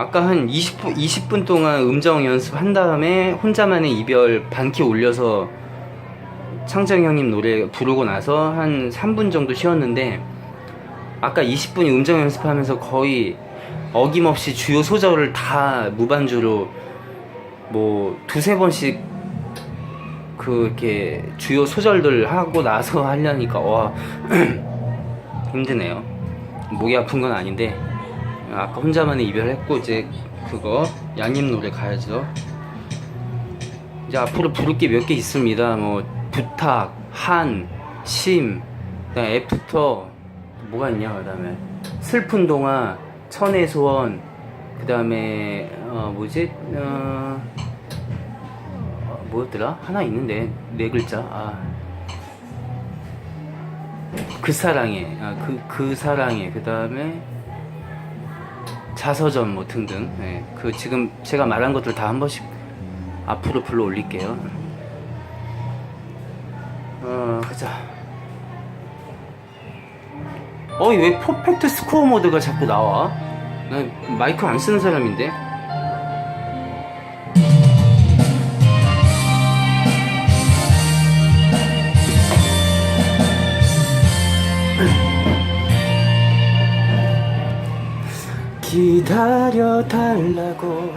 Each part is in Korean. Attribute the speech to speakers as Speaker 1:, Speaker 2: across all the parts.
Speaker 1: 아까 한 20분, 20분 동안 음정 연습한 다음에 혼자만의 이별 반키 올려서 창정 형님 노래 부르고 나서 한 3분 정도 쉬었는데 아까 20분이 음정 연습하면서 거의 어김없이 주요 소절을 다 무반주로 뭐 두세 번씩 그 이렇게 주요 소절들 하고 나서 하려니까 와 힘드네요. 목이 아픈 건 아닌데 아까 혼자만의 이별했고 이제 그거 양님 노래 가야죠. 이제 앞으로 부를 게 몇 개 있습니다. 뭐 부탁, 한, 심, 그다음 애프터 뭐가 있냐 그다음에 슬픈 동화, 천의 소원, 그다음에 어 뭐지 어, 어, 뭐였더라 하나 있는데 네 글자 아. 그 사랑에 아 그그 그 사랑에 그 다음에 자서전 뭐 등등. 네, 그 지금 제가 말한 것들 다 한 번씩 앞으로 불러 올릴게요. 어 가자. 어이 왜 퍼펙트 스코어 모드가 자꾸 나와? 나 마이크 안 쓰는 사람인데 기다려 달라고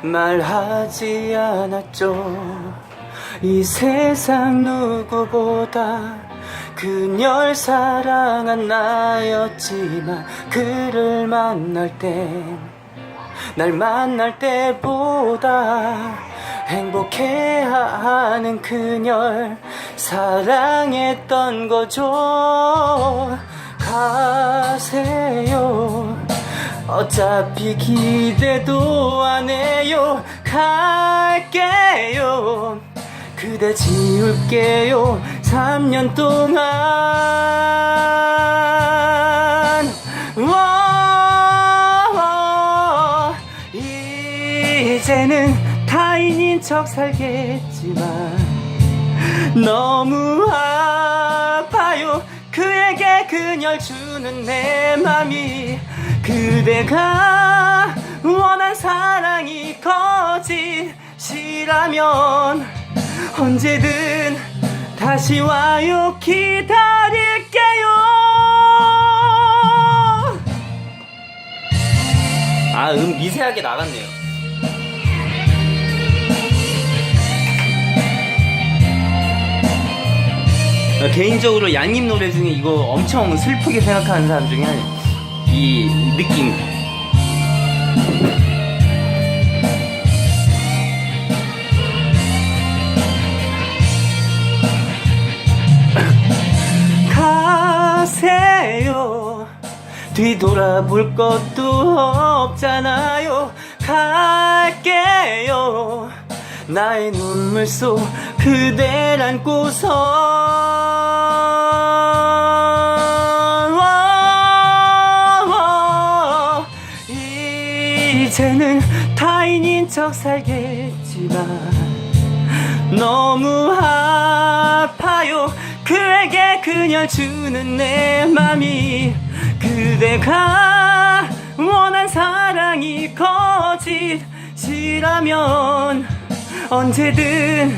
Speaker 1: 말하지 않았죠. 이 세상 누구보다 그녀를 사랑한 나였지만 그를 만날 땐 날 만날 때보다 행복해하는 그녀를 사랑했던 거죠. 가세요. 어차피 기대도 안 해요. 갈게요. 그대 지울게요. 3년 동안. 와, 이제는 타인인 척 살겠지만 너무 아파요 그에게 그녀를 주는 내 맘이 그대가 원한 사랑이 거짓이라면 언제든 다시 와요. 기다릴게요. 아 음 미세하게 나갔네요. 어, 개인적으로 양님 노래 중에 이거 엄청 슬프게 생각하는 사람 중에 한, 이 느낌. 가세요. 뒤돌아볼 것도 없잖아요. 갈게요. 나의 눈물 속 그댈 안고서 척 살겠지만 너무 아파요. 그에게 그녀 주는 내 맘이 그대가 원한 사랑이 거짓이라면 언제든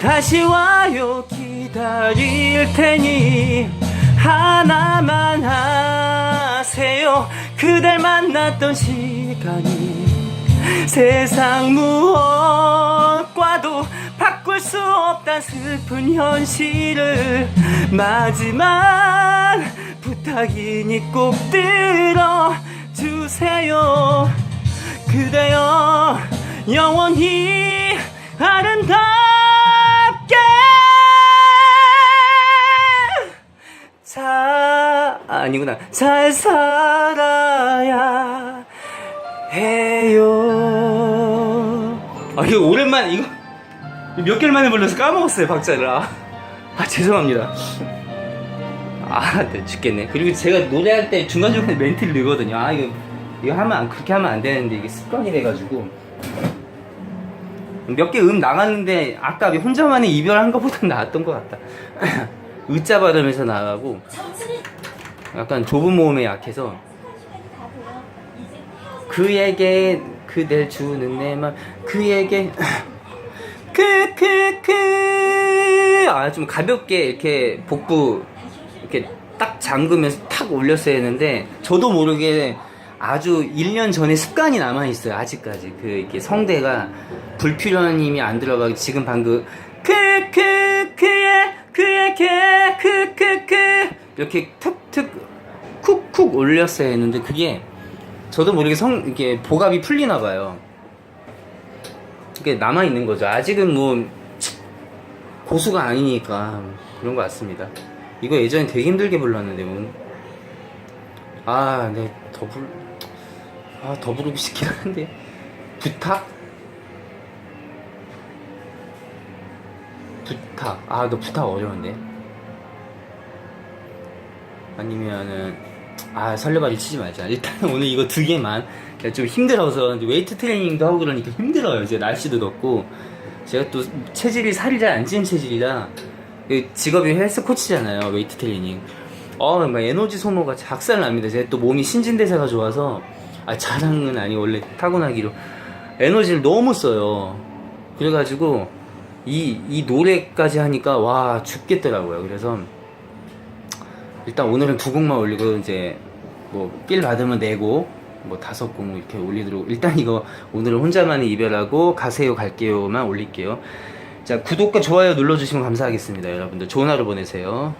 Speaker 1: 다시 와요. 기다릴 테니 하나만 하세요. 그댈 만났던 시간이 세상 무엇과도 바꿀 수 없단 슬픈 현실을 마지막 부탁이니 꼭 들어주세요. 그대여 영원히 아름답게 자 아니구나. 잘 살아야 아 이거 오랜만에 이거 몇 개월 만에 불러서 까먹었어요 박자를. 아, 아 죄송합니다. 아 네, 죽겠네. 그리고 제가 노래할 때 중간중간에 멘트를 넣거든요. 아 이거 이거 하면 안, 그렇게 하면 안 되는데 이게 습관이 돼가지고. 몇 개 음 나갔는데 아까 혼자만의 이별한 것보다 나았던 것 같다. 으짜 발음에서 나가고 약간 좁은 모음에 약해서 그에게 그댈 주는 내맘 그에게 크크크. 아 좀 가볍게 이렇게 복부 이렇게 딱 잠그면서 탁 올렸어야 했는데 저도 모르게 아주 1년 전에 습관이 남아 있어요 아직까지. 그 이렇게 성대가 불필요한 힘이 안 들어가고 지금 방금 크크크에 그에게 크크크. 이렇게 툭툭 쿡쿡 올렸어야 했는데 그게 저도 모르게 성 이게 보갑이 풀리나 봐요. 그게 남아 있는 거죠. 아직은 뭐 고수가 아니니까 그런 것 같습니다. 이거 예전에 되게 힘들게 불렀는데 뭐. 아, 네, 더 불, 아, 더 부르고 싶긴 한데. 부탁? 부탁. 아, 너 부탁 어려운데. 아니면은, 아, 설레발이 치지 말자. 일단 오늘 이거 두 개만. 좀 힘들어서, 웨이트 트레이닝도 하고 그러니까 힘들어요. 이제 날씨도 덥고. 제가 또 체질이 살이 잘 안 찌는 체질이라, 그 직업이 헬스 코치잖아요. 웨이트 트레이닝. 어, 막 에너지 소모가 작살 납니다. 제가 또 몸이 신진대사가 좋아서, 아, 자랑은 아니, 원래 타고나기로. 에너지를 너무 써요. 그래가지고, 이, 이 노래까지 하니까, 와, 죽겠더라고요. 그래서, 일단 오늘은 두 곡만 올리고, 이제, 뭐, 삘 받으면 네 곡, 뭐, 다섯 곡 이렇게 올리도록. 일단 이거, 오늘은 혼자만의 이별하고, 가세요, 갈게요만 올릴게요. 자, 구독과 좋아요 눌러주시면 감사하겠습니다. 여러분들. 좋은 하루 보내세요.